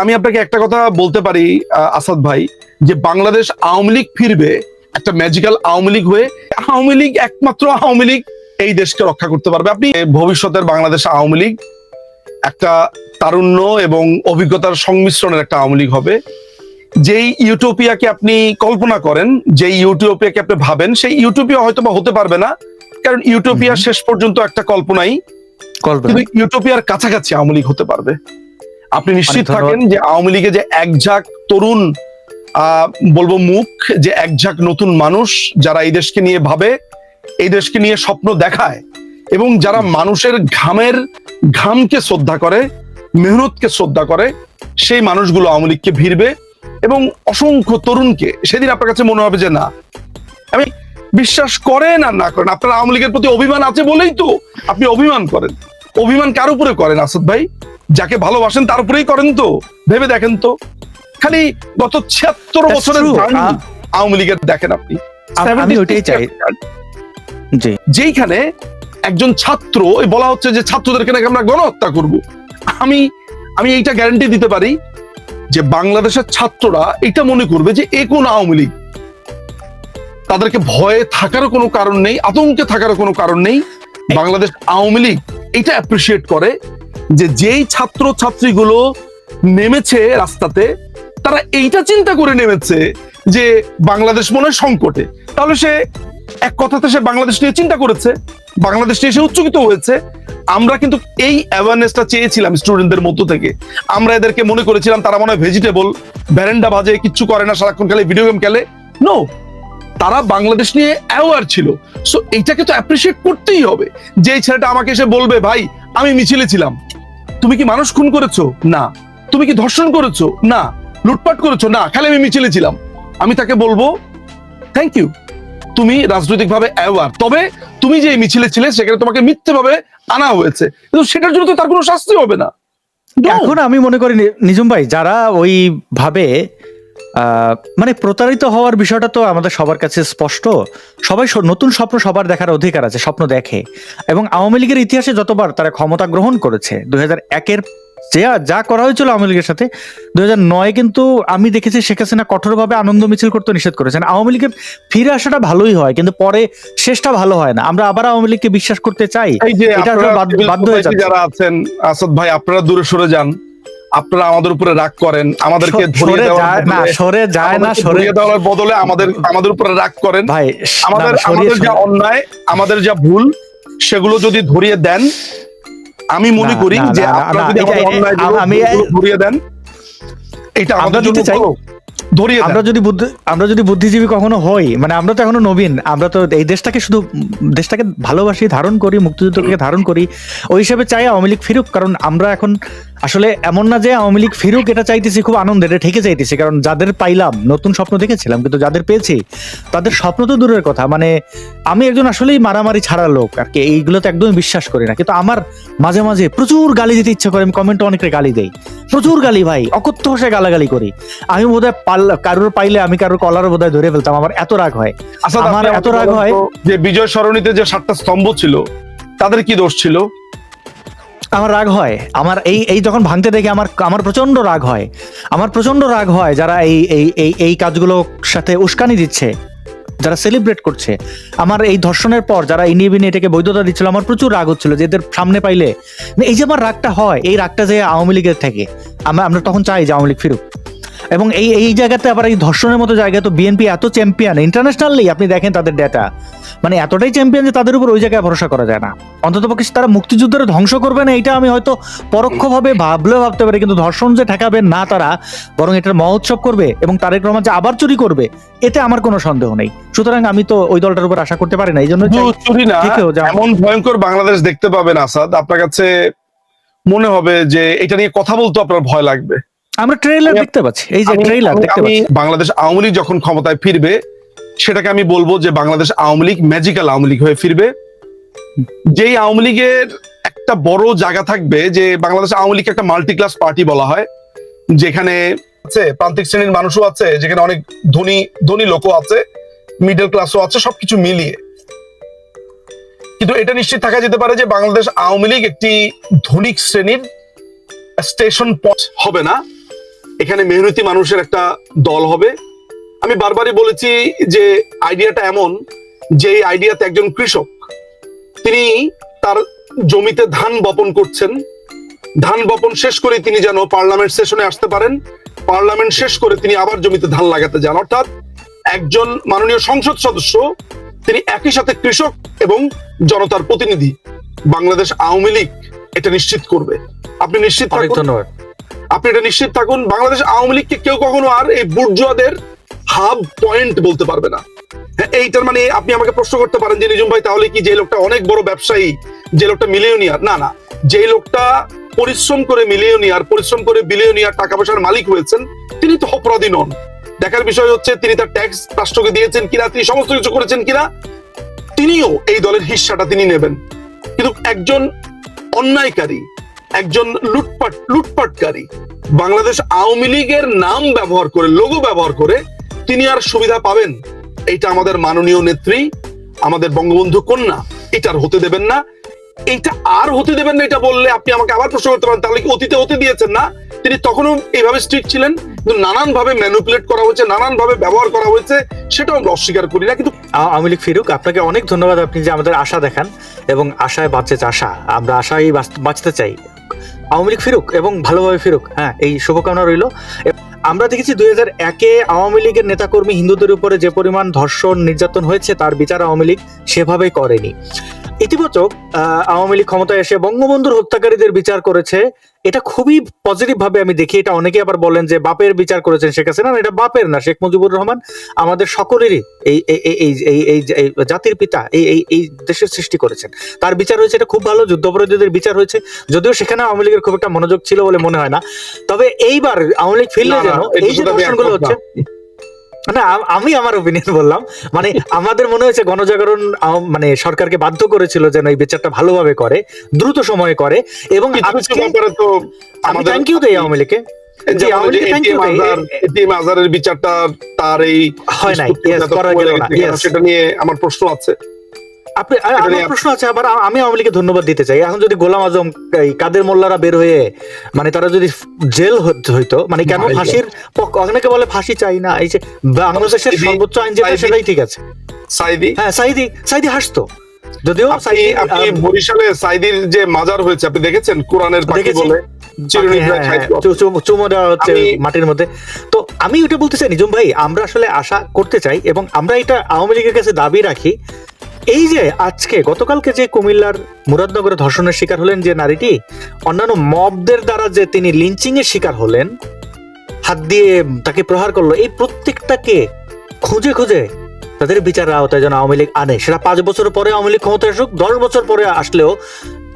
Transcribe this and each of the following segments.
আমি আপনাকে একটা কথা বলতে পারি আসাদ ভাই যে বাংলাদেশ আওয়ামী লীগ ফিরবে একটা ম্যাজিক্যাল আওয়ামী লীগ হয়ে আওয়ামী লীগ একমাত্র আওয়ামী লীগ এই দেশকে রক্ষা করতে পারবে। আপনি ভবিষ্যতের বাংলাদেশ আওয়ামী লীগ একটা তারুণ্য এবং অভিজ্ঞতার সংমিশ্রণের একটা আওয়ামী লীগ হবে। যেই ইউটোপিয়াকে আপনি কল্পনা করেন যেই ইউটোপিয়াকে আপনি ভাবেন সেই ইউটোপিয়া হয়তো বা হতে পারবে না কারণ ইউটোপিয়া শেষ পর্যন্ত একটা কল্পনাই ইউটোপিয়ার কাছাকাছি আওয়ামী লীগ হতে পারবে। আপনি নিশ্চিত থাকেন যে আওয়ামী লীগে যে একঝাঁক তরুণ বলব মুখ যে একঝাঁক নতুন মানুষ যারা এই দেশকে নিয়ে ভাবে এই দেশকে নিয়ে স্বপ্ন দেখায় এবং যারা মানুষের ঘামের ঘামকে শ্রদ্ধা করে মেহনতকে শ্রদ্ধা করে সেই মানুষগুলো আওয়ামী লীগকে ভিড়বে এবং অসংখ্য তরুণকে সেদিন আপনার কাছে মনে হবে যে না আমি বিশ্বাস করেন আর না করেন আপনার আওয়ামী লীগের প্রতি অভিমান আছে বলেই তো আপনি অভিমান করেন। অভিমান কার উপরে করেন আসাদ ভাই? যাকে ভালোবাসেন তার উপরেই করেন তো। ভেবে দেখেন তো। খালি গত ছিয়াত্তর বছরের আওয়ামী লীগের দেখেন আপনি। আম- আমি ওইটাই চাই। যেইখানে একজন ছাত্র বলা হচ্ছে যে ছাত্রদেরকে নাকি আমরা গণহত্যা করব। আমি আমি এইটা গ্যারান্টি দিতে পারি যে বাংলাদেশের ছাত্ররা এটা মনে করবে যে এ কোন আওয়ামী লীগ। তাদেরকে ভয়ে থাকারও কোনো কারণ নেই আতঙ্কে থাকারও কোনো কারণ নেই। বাংলাদেশ আওয়ামী লীগ এটা অ্যাপ্রিসিয়েট করে। যে যেই ছাত্র ছাত্রীগুলো নেমেছে রাস্তাতে, তারা এইটা চিন্তা করে নেমেছে যে বাংলাদেশ মনে সংকটে। তাহলে সে এক কথাতে সে বাংলাদেশ নিয়ে চিন্তা করেছে, বাংলাদেশ নিয়ে সে উচ্চকিত হয়েছে। আমরা কিন্তু এই অ্যাওয়ারনেসটা চেয়েছিলাম স্টুডেন্টদের মধ্য থেকে। আমরা এদেরকে মনে করেছিলাম তারা মনে হয় ভেজিটেবল ভ্যারেন্ডা বাজে কিচ্ছু করে না, সারাক্ষণ খেলে ভিডিও গেম খেলে। নো তারা বাংলাদেশ নিয়ে অ্যাওয়ার ছিল। সো এইটাকে তো অ্যাপ্রিসিয়েট করতেই হবে। যে ছেলেটা আমাকে এসে বলবে, ভাই, আমি মিছিলে ছিলাম। তুমি কি মানুষ খুন করেছ? না। তুমি কি ধর্ষণ করেছ? না। লুটপাট করেছ? না। খালি আমি মিছিলে ছিলাম। আমি তাকে বলব থ্যাংক ইউ তুমি রাজনৈতিকভাবে অ্যাওয়ার তবে তুমি যে মিছিলে ছিলে, সেখানে তোমাকে মিথ্যেভাবে আনা হয়েছে। কিন্তু সেটার জন্য তো তার কোনো শাস্তি হবে না. এখন আমি মনে করি নিজুম ভাই, যারা ওই ভাবে মানে প্রতারিত হওয়ার বিষয়টা তো আমাদের সবার কাছে স্পষ্ট। সবাই নতুন স্বপ্ন সবার দেখার অধিকার আছে স্বপ্ন দেখে। এবং আওয়ামী লীগের ইতিহাসে যতবার তারা ক্ষমতা গ্রহণ করেছে দুই হাজার একের যা যা করা হয়েছিল আওয়ামী লীগের সাথে দুই হাজার নয় কিন্তু আমি দেখেছি শেখ হাসিনা কঠোরভাবে আনন্দ মিছিল করতে নিষেধ করেছেন। আওয়ামী লীগের ফিরে আসাটা ভালোই হয় কিন্তু পরে শেষটা ভালো হয় না। আমরা আবার আওয়ামী লীগকে বিশ্বাস করতে চাই। বাধ্য- হয়ে যারা আছেন আসাদ ভাই আপনারা দূরে সরে যান। আপনারা আমাদের উপরে রাগ করেন আমাদেরকে ধরিয়ে সরে দেওয়ার যায় না সরে যায় না সরে দেওয়ার বদলে আমাদের আমাদের উপরে রাগ করেন ভাই আমাদের আমাদের যা অন্যায় আমাদের যা ভুল সেগুলো যদি ধরিয়ে দেন আমি মনে করি যে আপনারা যদি আমি- ধরিয়ে দেন এটা আমরা আমাদের জন্য। ভালো। ধরিয়ে আমরা যদি বুদ্ধি আমরা যদি বুদ্ধিজীবী কখনো হই মানে আমরা তো এখনও নবীন আমরা তো এই দেশটাকে শুধু দেশটাকে ভালোবাসি ধারণ করি মুক্তিযুদ্ধকে ধারণ করি ওই হিসাবে চাই আওয়ামী লীগ ফিরুক কারণ আমরা এখন আসলে এমন না যে আওয়ামী লীগ ফিরুক এটা চাইতেছি খুব আনন্দের এটা ঠিকই চাইতেছি কারণ যাদের পাইলাম নতুন স্বপ্ন দেখেছিলাম কিন্তু যাদের পেয়েছি তাদের স্বপ্ন তো দূরের কথা। মানে আমি একজন আসলেই মারামারি ছাড়া লোক আর কি এইগুলো তো একদমই বিশ্বাস করি না। কিন্তু আমার মাঝে মাঝে প্রচুর গালি দিতে ইচ্ছা করে আমি কমেন্টে অনেকে গালি দেই। প্রচুর গালি ভাই অকথ্য ভাষায় গালাগালি করি। আমি বোধহয় পাল কারোর পাইলে আমি কারোর কলারও বোধহয় ধরে ফেলতাম আমার এত রাগ হয়। আমার এত রাগ হয়। যে বিজয় সরণিতে যে সাতটা স্তম্ভ ছিল তাদের কি দোষ ছিল? আমার রাগ হয়। আমার এই এই যখন ভাঙতে দেখে আমার আমার প্রচণ্ড রাগ হয়। আমার প্রচণ্ড রাগ হয় যারা এই এই এই এই কাজগুলোর সাথে উস্কানি দিচ্ছে, যারা সেলিব্রেট করছে। আমার এই ধর্ষণের পর যারা ইনিয়ে বিনিয়ে এটাকে বৈধতা দিচ্ছিল, আমার প্রচুর রাগ হচ্ছিল যে এদের সামনে পাইলে। এই যে আমার রাগটা হয়, এই রাগটা যে আওয়ামী লীগের থেকে, আমরা আমরা তখন চাই যে আওয়ামী লীগ ফিরুক। এবং এই এই জায়গাতে আবার এই ধর্ষণের মতো জায়গায় তো বিএনপি এত চ্যাম্পিয়ন ইন্টারন্যাশনালি আপনি দেখেন তাদের ডেটা মানে এতটাই চ্যাম্পিয়ন যে তাদের উপর ওই জায়গায় ভরসা করা যায় না। অন্তত পক্ষে তারা মুক্তিযুদ্ধের ধ্বংস করবে না এটা আমি হয়তো পরোক্ষভাবে ভাবলেও ভাবতে পারি কিন্তু ধর্ষণ যে ঠেকাবে না তারা বরং এটার মহোৎসব করবে এবং তারেক রহমান যে আবার চুরি করবে এতে আমার কোনো সন্দেহ নেই। সুতরাং আমি তো ওই দলটার উপর আশা করতে পারি না এই জন্য চুরি না। এমন ভয়ঙ্কর বাংলাদেশ দেখতে পাবেন আসাদ। আপনার কাছে মনে হবে যে এটা নিয়ে কথা বলতে আপনার ভয় লাগবে। আমরা ট্রেলার দেখতে পাচ্ছি। এই যে ট্রেলার দেখতে পাচ্ছি। বাংলাদেশ আওয়ামী লীগ যখন ক্ষমতায় ফিরবে সেটাকে আমি বলব যে বাংলাদেশ আওয়ামী লীগ ম্যাজিক্যাল আওয়ামী লীগ হয়ে ফিরবে। যেই আওয়ামী লীগের একটা বড় জায়গা থাকবে যে বাংলাদেশ আওয়ামী লীগ একটা মাল্টি ক্লাস পার্টি বলা হয় যেখানে আছে প্রান্তিক শ্রেণির মানুষও আছে যেখানে অনেক ধনী ধনী লোকও আছে মিডল ক্লাসও আছে সবকিছু মিলিয়ে। কিন্তু এটা নিশ্চিত থাকা যেতে পারে যে বাংলাদেশ আওয়ামী লীগ একটি ধনিক শ্রেণির স্টেশন পথ হবে না। এখানে মেহনতি মানুষের একটা দল হবে। আমি বারবারই বলেছি যে আইডিয়াটা এমন যে আইডিয়াতে একজন কৃষক, তিনি তার জমিতে ধান বপন করছেন। ধান বপন শেষ করে তিনি যেন পার্লামেন্ট সেশনে আসতে পারেন। পার্লামেন্ট শেষ করে তিনি আবার জমিতে ধান লাগাতে যান। অর্থাৎ একজন মাননীয় সংসদ সদস্য, তিনি একই সাথে কৃষক এবং জনতার প্রতিনিধি। বাংলাদেশ আওয়ামী লীগ এটা নিশ্চিত করবে। আপনি নিশ্চিত ধন্যবাদ। আপনি এটা নিশ্চিত থাকুন বাংলাদেশ আওয়ামী লীগকে কেউ কখনো আর এই বুর্জুয়াদের হাব পয়েন্ট বলতে পারবে না। হ্যাঁ, এইটার মানে আপনি আমাকে প্রশ্ন করতে পারেন যে নিজুম ভাই তাহলে কি যে লোকটা অনেক বড় ব্যবসায়ী যে লোকটা মিলিয়নিয়ার না না। যে লোকটা পরিশ্রম করে মিলিয়নিয়ার পরিশ্রম করে বিলিয়নিয়ার টাকা পয়সার মালিক হয়েছেন তিনি তো অপরাধী নন। দেখার বিষয় হচ্ছে তিনি তার ট্যাক্স রাষ্ট্রকে দিয়েছেন কিনা তিনি সমস্ত কিছু করেছেন কিনা তিনিও এই দলের হিস্সাটা তিনি নেবেন। কিন্তু একজন অন্যায়কারী একজন লুটপাট, লুটপাটকারী। বাংলাদেশ আওয়ামী লীগের নাম ব্যবহার করে লোগো ব্যবহার করে তিনি আর সুবিধা পাবেন। এটা আমাদের মাননীয় নেত্রী, আমাদের বঙ্গবন্ধু কন্যা এটার হতে দেবেন না। এইটা আর হতে দেবেন না, এটা বললে আপনি আমাকে আবার প্রশ্ন করতে পারেন, তাহলে কি অতীতে হতে দিয়েছেন না? তিনি তখনও এইভাবে স্ট্রিক্ট ছিলেন, কিন্তু নানান ভাবে ম্যানুপুলেট করা হয়েছে নানান ভাবে ব্যবহার করা হয়েছে, সেটাও আমরা অস্বীকার করি না, কিন্তু আওয়ামী লীগ ফিরুক, আপনাকে অনেক ধন্যবাদ আপনি যে আমাদের আশা দেখান এবং আশায় বাঁচে আশা। আমরা আশায় বাঁচ- বাঁচতে চাই। আওয়ামী লীগ ফিরুক এবং ভালোভাবে ফিরুক। হ্যাঁ এই শুভকামনা রইল। আমরা দেখেছি দুই হাজার একে আওয়ামী লীগের নেতাকর্মী হিন্দুদের উপরে যে পরিমাণ ধর্ষণ, নির্যাতন হয়েছে, তার বিচার আওয়ামী লীগ সেভাবেই করেনি। ইতিবাচক আওয়ামী লীগ ক্ষমতায় এসে বঙ্গবন্ধুর হত্যাকারীদের বিচার করেছে এটা খুবই পজিটিভ ভাবে আমি দেখি। এটা অনেকে আবার বলেন যে বাপের বিচার করেছেন শেখ হাসিনা না, এটা বাপের না শেখ মুজিবুর রহমান আমাদের সকলেরই এই এই এই- এই জাতির পিতা এই এই এই দেশের সৃষ্টি করেছেন। তার বিচার হয়েছে এটা খুব ভালো যুদ্ধাপরাধীদের বিচার হয়েছে। যদিও সেখানে আওয়ামী লীগের খুব একটা মনোযোগ ছিল বলে মনে হয় না। তবে এইবার আওয়ামী লীগ ফিরলে যেন এই যে দর্শনগুলো হচ্ছে না আমি আমার ওপিনিয়ন বললাম। মানে আমাদের মনে হয়েছে গণজাগরণ মানে সরকারকে বাধ্য করেছিল যেন এই বিচারটা ভালোভাবে করে দ্রুত সময়ে করে এবং আমি থ্যাংক ইউ দেই আওয়ামী লীগকে। বিচারটা তার এই হয় নাই। সেটা নিয়ে আমার প্রশ্ন আছে। আপনি আমার প্রশ্ন আছে আবার আমি আওয়ামী লীগকে ধন্যবাদ দিতে চাই। এখন যদি গোলাম আজম এই কাদের মোল্লারা বের হয়ে মানে তারা যদি জেল হইতো মানে কেন ফাঁসির অনেকে বলে ফাঁসি চাই না এই যে বাংলাদেশের সর্বোচ্চ আইন যেটা সেটাই ঠিক আছে। সাইদি? হ্যাঁ সাইদি সাইদি হাসতো। যদিও আপনি বরিশালে সাইদির যে মাজার হয়েছে আপনি দেখেছেন? কোরআনের পাখি বলে হ্যাঁ, হ্যাঁ, চুমো দেওয়া হচ্ছে মাটির মধ্যে। তো আমি ওটা বলতে চাই নিজম ভাই আমরা আসলে আশা করতে চাই এবং আমরা এটা আওয়ামী লীগের কাছে দাবি রাখি এই যে আজকে, গতকালকে যে কুমিল্লার মুরাদনগরে ধর্ষণের শিকার হলেন যে নারীটি, অন্যান্য মবদের দ্বারা যে তিনি লিঞ্চিং এর শিকার হলেন, হাত দিয়ে তাকে প্রহার করল, এই প্রত্যেকটাকে খুঁজে খুঁজে তাদের বিচারের আওতায় যেন আওয়ামী লীগ আনে। সেটা পাঁচ বছর পরে আওয়ামী লীগ ক্ষমতায় আসুক, দশ বছর পরে আসলেও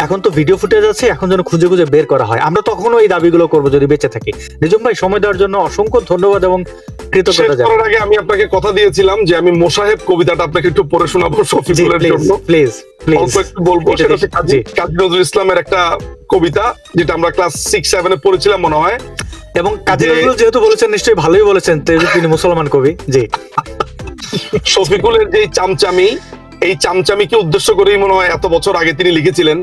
এখন তো ভিডিও ফুটেজ আছে, এখন যেন খুঁজে খুঁজে বের করা হয়। আমরা তখনও এই দাবিগুলো করব যদি বেঁচে থাকি। নিজম ভাই, সময় দেওয়ার জন্য অসংখ্য ধন্যবাদ এবং শেষ করার আগে আমি আপনাকে কথা দিয়েছিলাম যে আমি মোসাহেব কবিতাটা আপনাকে একটু পড়ে শোনাবো শফিকুলের জন্য। প্লিজ প্লিজ অল্প একটু বলব সেটা হচ্ছে কাজী কাজী নজরুল ইসলামের একটা কবিতা যেটা আমরা ক্লাস সিক্স সেভেনে পড়েছিলাম মনে হয়। এবং কাজী নজরুল যেহেতু বলেছেন নিশ্চয়ই ভালোই বলেছেন তিনি মুসলমান কবি জি। শফিকুলের যে চামচামি এই চামচামিকে উদ্দেশ্য করেই মনে হয় এত বছর আগে তিনি লিখেছিলেন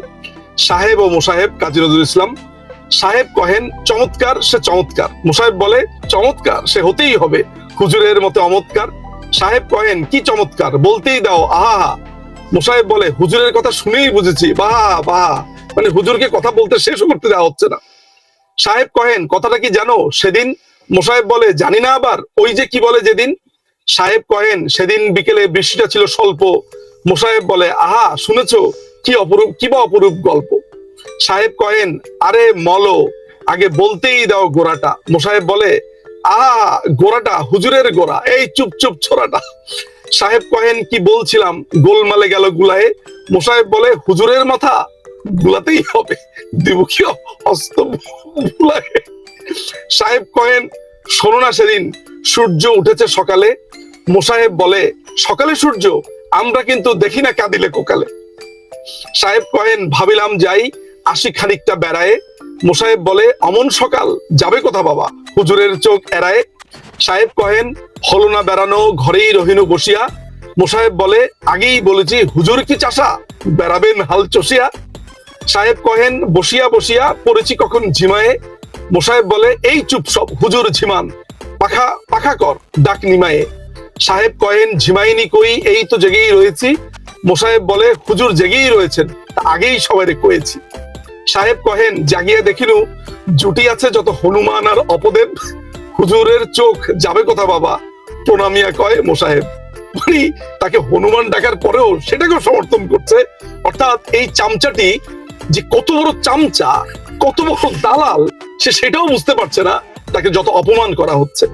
সাহেব ও মোসাহেব কাজী নজরুল ইসলাম সাহেব কহেন, চমৎকার, সে চমৎকার। মোসাহেব বলে, চমৎকার, সে হতেই হবে। হুজুরের মতে অমৎকার। সাহেব কহেন, কি চমৎকার? বলতেই দাও আহা। মোসাহেব বলে, হুজুরের কথা শুনেই বুঝেছি, বাহা বাহা। মানে হুজুরকে কথা বলতে শেষও করতে দেওয়া হচ্ছে না। সাহেব কহেন, কথাটা কি জানো? সেদিন মোসাহেব বলে, জানি না আবার, ওই যে কি বলে যেদিন? সাহেব কহেন, সেদিন বিকেলে বৃষ্টিটা ছিল স্বল্প। মোসাহেব বলে, আহা, শুনেছো? কি অপরূপ, কি বা অপরূপ গল্প। সাহেব কহেন আরে মলো, আগে বলতেই দাও গোড়াটা। মোসাহেব বলে আহা গোড়াটা, হুজুরের গোড়া, এই চুপ চুপ ছোড়াটা। সাহেব কহেন কি বলছিলাম? গোলমালে গেল গুলায়ে? মোসাহেব বলে, হুজুরের মাথা, গুলাতেই হবে সাহেব কহেন শোনো না সেদিন, সূর্য উঠেছে সকালে। মোসাহেব বলে, সকালে সূর্য? আমরা কিন্তু দেখি না কাঁদিলে কোকালে। সাহেব কহেন ভাবিলাম যাই আসি খানিকটা বেড়ায়ে মোসাহেব বলে, অমন সকাল, যাবে কোথা বাবা? হুজুরের চোখ এড়ায় সাহেব কহেন, হলো না বেড়ানো, ঘরেই রহিনু বসিয়া। মোসাহেব বলে, আগেই বলেছি, হুজুর কি চাষা? বেড়াবেন হাল চষিয়া? সাহেব কহেন, বসিয়া বসিয়া, পড়েছি কখন ঝিমায়ে? মোসাহেব বলে, এই চুপ সব, হুজুর ঝিমান, পাখা পাখা কর, ডাক নিমায়ে। সাহেব কহেন, ঝিমাইনি কই, এই তো জেগেই রয়েছি। মোসাহেব বলে, হুজুর জেগেই রয়েছেন আগেই সবাই কয়েছি। সাহেব কহেন, জাগিয়া দেখিনু, জুটি আছে যত হনুমান আর অপদেব। হুজুরের চোখ যাবে কথা বাবা? প্রণামিয়া কয় মোসাহেব। তাকে হনুমান ডাকার পরেও সেটাকেও সমর্থন করছে। অর্থাৎ এই চামচাটি যে কত বড় চামচা, কত বড় দালাল, সে সেটাও বুঝতে পারছে না, তাকে যত অপমান করা হচ্ছে।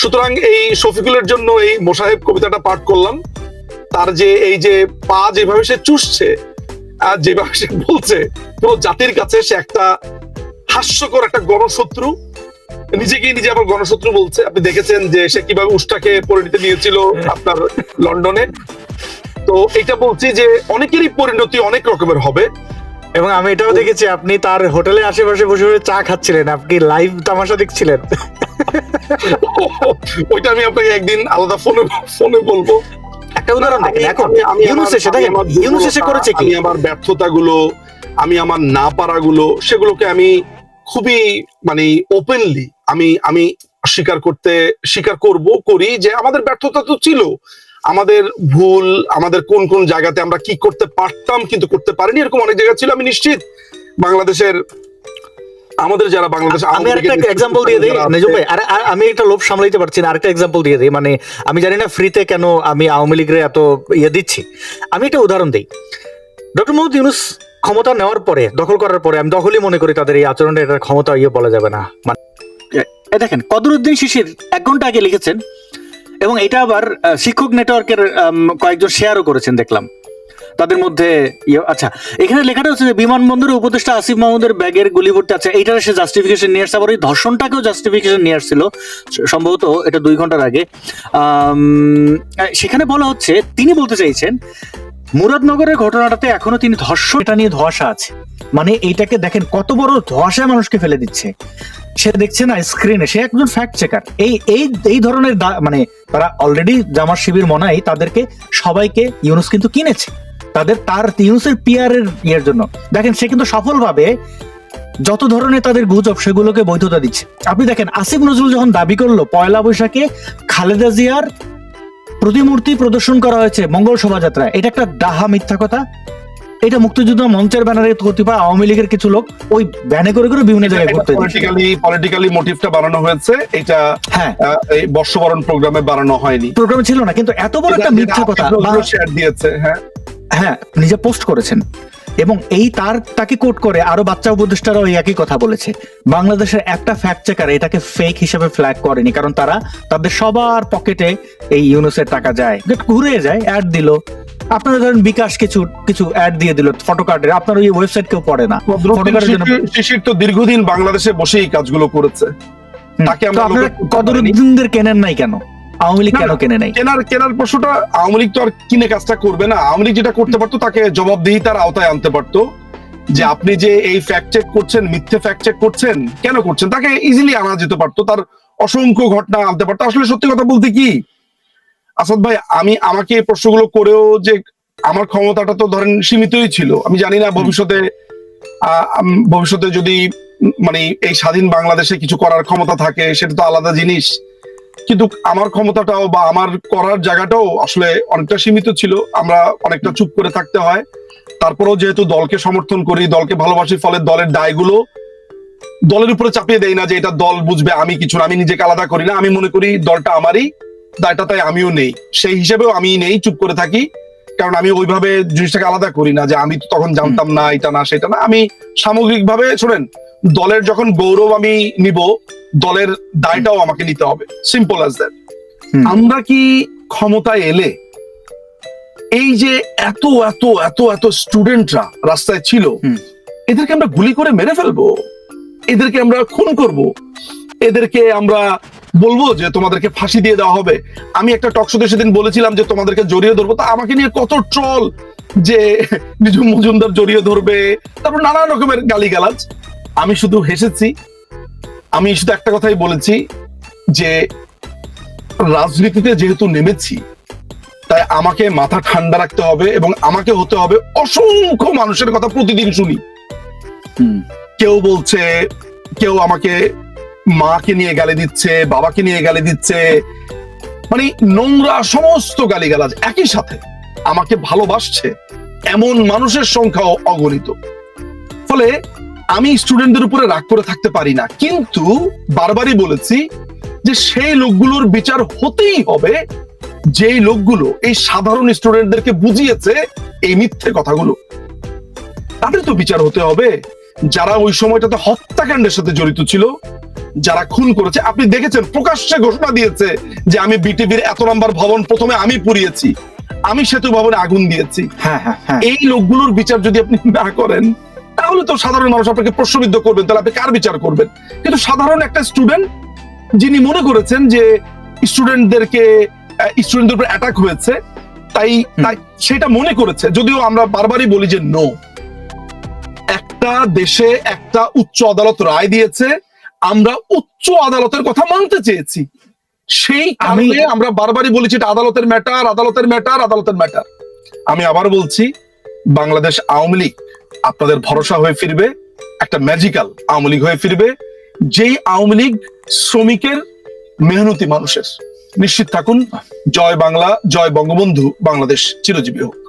সুতরাং এই শফিকুলের জন্য এই মোসাহেব কবিতাটা পাঠ করলাম। তার যে, এই যে পা যেভাবে সে চুষছে আর যেভাবে সে বলছে পুরো জাতির কাছে সে একটা হাস্যকর একটা গণশত্রু। নিজেকে নিজে আবার গণশত্রু বলছে। আপনি দেখেছেন যে সে কীভাবে উষ্টাকে পরিণতি নিয়েছিল আপনার লন্ডনে। তো এটা বলছি যে অনেকেরই পরিণতি অনেক রকমের হবে। এবং আমি এটাও দেখেছি আপনি তার হোটেলের আশেপাশে বসে বসে চা খাচ্ছিলেন আপনি লাইভ তামাশা দেখছিলেন। ওইটা আমি আপনাকে একদিন আলাদা ফোনে ফোনে বলব। একটা উদাহরণ দেখেন এখন ইউনুস এসে দেখেন ইউনুস এসে করেছে কি? আমি আমার ব্যর্থতাগুলো আমি আমার না পারাগুলো সেগুলোকে আমি খুবই মানে ওপেনলি আমি আমি স্বীকার করতে স্বীকার করব করি যে আমাদের ব্যর্থতা তো ছিল। আমাদের ভুল আমাদের কোন কোন জায়গাতে আমরা কি করতে পারতাম কিন্তু করতে পারিনি এরকম অনেক জায়গা ছিল। আমি নিশ্চিত বাংলাদেশের আমাদের যারা বাংলাদেশ আমি আরেকটা এক্সাম্পল দিয়ে দিই নিজু ভাই আর আমি একটা লোভ সামলাইতে পারছি না আরেকটা এক্সাম্পল দিয়ে দিই। মানে আমি জানি না ফ্রিতে কেন আমি আওয়ামী লীগের এত ইয়ে দিচ্ছি। আমি একটা উদাহরণ দিই। ডক্টর মোহাম্মদ ইউনুস ক্ষমতা নেওয়ার পরে দখল করার পরে আমি দখলই মনে করি তাদের এই আচরণটা এটা ক্ষমতা ইয়ে বলা যাবে না। মানে দেখেন কদরুদ্দিন শিশির এক ঘণ্টা আগে লিখেছেন এবং এটা আবার শিক্ষক নেটওয়ার্কের কয়েকজন শেয়ারও করেছেন দেখলাম। তাদের মধ্যে ইয়ে- আচ্ছা এখানে লেখাটা হচ্ছে যে বিমানবন্দরের উপদেষ্টা আসিফ মাহমুদের ব্যাগের গুলি ভর্তি আছে এইটার সে জাস্টিফিকেশন নিয়ে আসছে, আবার এই ধর্ষণটাকেও জাস্টিফিকেশন নিয়ে আসছিল, সম্ভবত এটা দুই ঘণ্টার আগে। সেখানে বলা হচ্ছে, তিনি বলতে চাইছেন, মুরাদনগরের ঘটনাটাতে এখনও তিনি ধর্ষণ এটা নিয়ে ধোয়াশা আছে। মানে এইটাকে দেখেন, কত বড় ধোয়াশায় মানুষকে ফেলে দিচ্ছে। সে দেখছে না স্ক্রিনে সে একজন ফ্যাক্ট চেকার এই এই এই ধরনের মানে তারা অলরেডি জামার শিবির মনাই তাদেরকে সবাইকে ইউনুস কিন্তু কিনেছে। তাদের তার ইউনুসের পিয়ার এর ইয়ের জন্য। দেখেন সে কিন্তু সফলভাবে যত ধরনের তাদের গুজব সেগুলোকে বৈধতা দিচ্ছে। আপনি দেখেন আসিফ নজরুল যখন দাবি করল পয়লা বৈশাখে খালেদা জিয়ার প্রতিমূর্তি প্রদর্শন করা হয়েছে মঙ্গল শোভাযাত্রায় এটা একটা ডাহা মিথ্যা কথা। এটা মুক্তিযুদ্ধ মঞ্চের ব্যানারে কতিপয় আওয়ামী লীগের কিছু লোক ওই ব্যানে করে করে বিভিন্ন জায়গায় ঘুরতে পলিটিক্যালি পলিটিক্যালি মোটিভটা বানানো হয়েছে। এটা হ্যাঁ। বর্ষবরণ প্রোগ্রামে বানানো হয়নি। প্রোগ্রামে ছিল না কিন্তু এত বড় একটা মিথ্যা কথা শেয়ার দিয়েছে হ্যাঁ। হ্যাঁ নিজে পোস্ট করেছেন। এবং এই তার তাকে কোট করে আরও বাচ্চা উপদেষ্টারাও এই একই কথা বলেছে। বাংলাদেশের একটা ফ্যাক্ট চেকার এটাকে ফেক হিসেবে ফ্ল্যাগ করেনি কারণ তারা তাদের সবার পকেটে এই ইউনুসের টাকা যায়। ঘুরে যায় অ্যাড দিল। আপনারা ধরেন বিকাশ কিছু কিছু অ্যাড দিয়ে দিল ফটো কার্ডের আপনার ওই ওয়েবসাইট কেউ পড়ে না। শিশির- তো দীর্ঘদিন বাংলাদেশে বসে এই কাজগুলো করেছে। তাকে আমরা আপনারা কদরুদ্দিনদের কেনেন নাই কেন? আওয়ামী লীগ কেন। কেনে নাই? কেনার কেনার প্রশ্নটা আওয়ামী লীগ তো আর কিনে কাজটা করবে না। আওয়ামী লীগ যেটা করতে পারতো তাকে জবাবদিহিতার আওতায় আনতে পারতো। যে আপনি যে এই ফ্যাক্ট চেক করছেন মিথ্যে ফ্যাক্ট চেক করছেন কেন করছেন? তাকে ইজিলি আনা যেতে পারতো। তার অসংখ্য ঘটনা আনতে পারতো। আসলে সত্যি কথা বলতে কি? আসাদ ভাই আমি আমাকে এই প্রশ্নগুলো করেও যে আমার ক্ষমতাটা তো ধরেন সীমিতই ছিল। আমি জানি না ভবিষ্যতে আহ, ভবিষ্যতে যদি মানে এই স্বাধীন বাংলাদেশে কিছু করার ক্ষমতা থাকে সেটা তো আলাদা জিনিস। কিন্তু আমার ক্ষমতাটাও বা আমার করার জায়গাটাও আসলে অনেকটা সীমিত ছিল। আমরা অনেকটা চুপ করে থাকতে হয়। তারপরেও যেহেতু দলকে সমর্থন করি দলকে ভালোবাসি ফলে দলের দায়গুলো দলের উপরে চাপিয়ে দেই না যে এটা দল বুঝবে আমি কিছু না, আমি নিজেকে আলাদা করি না। আমি মনে করি দলটা আমারই দায়টা তাই আমিও নেই। সেই হিসেবেও আমি নেই চুপ করে থাকি। কারণ আমি ওইভাবে জিনিসটাকে আলাদা করি না যে আমি তো তখন জানতাম না এটা না সেটা না। আমি সামগ্রিকভাবে শোনেন দলের যখন গৌরব আমি নিব দলের দায়টাও আমাকে নিতে হবে। সিম্পল অ্যাজ দ্যাট আমরা কি ক্ষমতায় এলে এই যে এত এত এত এত স্টুডেন্টরা রাস্তায় ছিল এদেরকে আমরা গুলি করে মেরে ফেলব? এদেরকে আমরা খুন করব? এদেরকে আমরা বলব যে তোমাদেরকে ফাঁসি দিয়ে দেওয়া হবে? আমি একটা টকশোতে সেদিন বলেছিলাম যে তোমাদেরকে জড়িয়ে ধরবো। তা আমাকে নিয়ে কত ট্রল যে নিজুম মজুমদার জড়িয়ে ধরবে তারপর নানা রকমের গালিগালাজ। আমি শুধু হেসেছি আমি শুধু একটা কথাই বলেছি যে রাজনীতিতে যেহেতু নেমেছি তাই আমাকে মাথা ঠান্ডা রাখতে হবে এবং আমাকে হতে হবে অসংখ্য মানুষের কথা প্রতিদিন শুনি। কেউ বলছে কেউ আমাকে মাকে নিয়ে গালি দিচ্ছে বাবাকে নিয়ে গালি দিচ্ছে মানে নোংরা সমস্ত গালিগালাজ একই সাথে আমাকে ভালোবাসছে এমন মানুষের সংখ্যাও অগণিত। ফলে আমি স্টুডেন্টদের উপরে রাগ করে থাকতে পারি না। কিন্তু বারবারই বলেছি যে সেই লোকগুলোর বিচার হতেই হবে। যেই লোকগুলো এই সাধারণ স্টুডেন্টদেরকে বুঝিয়েছে এই মিথ্যে কথাগুলো। তাদের তো বিচার হতে হবে। যারা ওই সময়টাতে হত্যাকাণ্ডের সাথে জড়িত ছিল যারা খুন করেছে আপনি দেখেছেন প্রকাশ্যে ঘোষণা দিয়েছে যে আমি বিটিভির এত নম্বর ভবন প্রথমে আমি পুড়িয়েছি। আমি সেতু ভবনে আগুন দিয়েছি। হ্যাঁ হ্যাঁ হ্যাঁ। এই লোকগুলোর বিচার যদি আপনি না করেন তাহলে তো সাধারণ মানুষ আপনাকে প্রশ্নবিদ্ধ করবেন তাহলে আপনি কার বিচার করবেন? কিন্তু সাধারণ একটা স্টুডেন্ট যিনি মনে করেছেন যে স্টুডেন্টদেরকে স্টুডেন্টদের উপর অ্যাটাক হয়েছে তাই তাই সেটা মনে করেছে যদিও আমরা বারবারই বলি যে নো একটা দেশে একটা উচ্চ আদালত রায় দিয়েছে আমরা উচ্চ আদালতের কথা মানতে চেয়েছি। সেই কারণে আমরা বারবারই বলেছি এটা আদালতের ম্যাটার আদালতের ম্যাটার আদালতের ম্যাটার আমি আবার বলছি বাংলাদেশ আওয়ামী লীগ আপনাদের ভরসা হয়ে ফিরবে, একটা ম্যাজিক্যাল আওয়ামী লীগ হয়ে ফিরবে, যেই আওয়ামী লীগ শ্রমিকের মেহনতি মানুষের। নিশ্চিত থাকুন, জয় বাংলা, জয় বঙ্গবন্ধু, বাংলাদেশ চিরজীবী হোক।